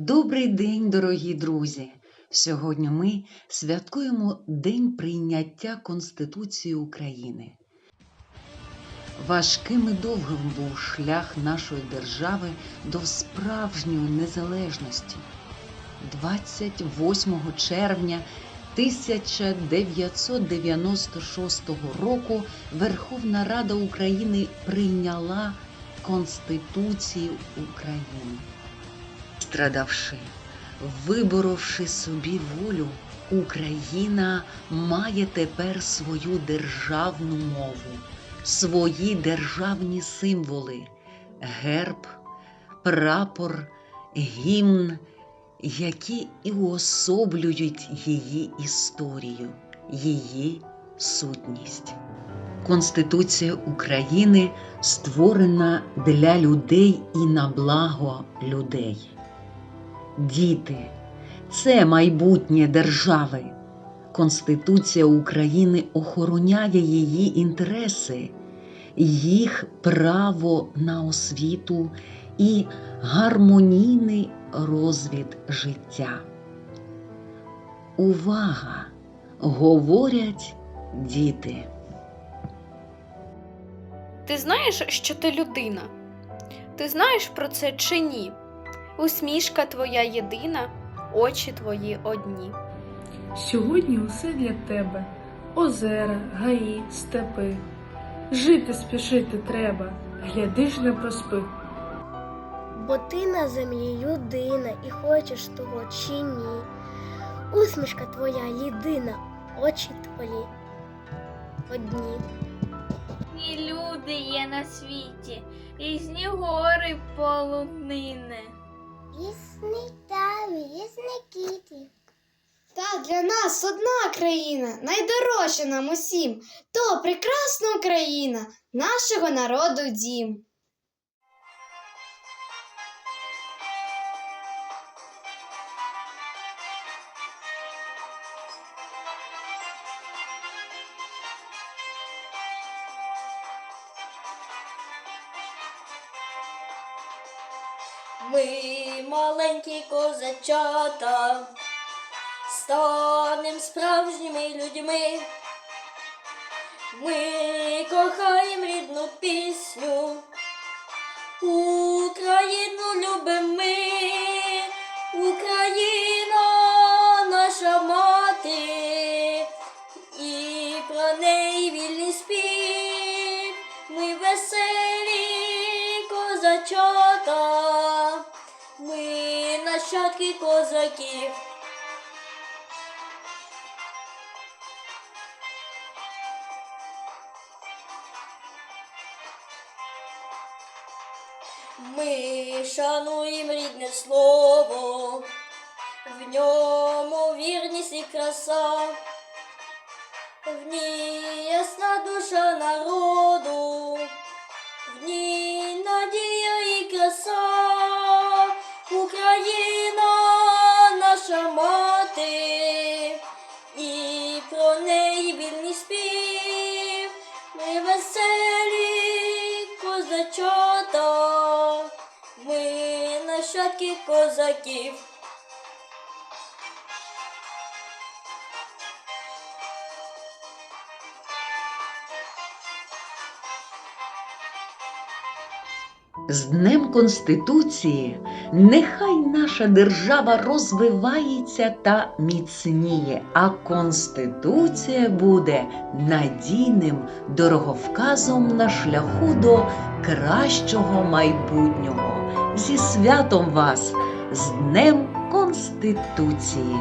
Добрий день, дорогі друзі! Сьогодні ми святкуємо День прийняття Конституції України. Важким і довгим був шлях нашої держави до справжньої незалежності. 28 червня 1996 року Верховна Рада України прийняла Конституцію України. Страдавши, виборовши собі волю, Україна має тепер свою державну мову, свої державні символи, герб, прапор, гімн, які і уособлюють її історію, її сутність. Конституція України створена для людей і на благо людей. Діти це майбутнє держави. Конституція України охороняє її інтереси, їх право на освіту і гармонійний розвід життя. Увага! Говорять діти. Ти знаєш, що ти людина? Ти знаєш про це чи ні? Усмішка твоя єдина, очі твої одні. Сьогодні усе для тебе озера, гаї, степи. Жити спішити треба, гляди ж не проспи. Бо ти на землі людина і хочеш того чи ні. Усмішка твоя єдина, очі твої одні. І люди є на світі, різні гори полонини. Різний таві, різні кіті. Та для нас одна країна, найдорожча нам усім, то прекрасна Україна, нашого народу дім. Ми маленькі козачата, станем справжніми людьми. Ми кохаємо рідну пісню, Україну любимо ми, Україна наша мати, і про неї вільний спів, ми веселі козачата, ми нащадки козаків. Ми шануємо рідне слово, в ньому вірність і краса, в ній ясна душа народу, Спів, ми веселі козачата, ми нащадки козаків. З Днем Конституції нехай наша держава розвивається та міцніє, а Конституція буде надійним дороговказом на шляху до кращого майбутнього. Зі святом вас, з Днем Конституції!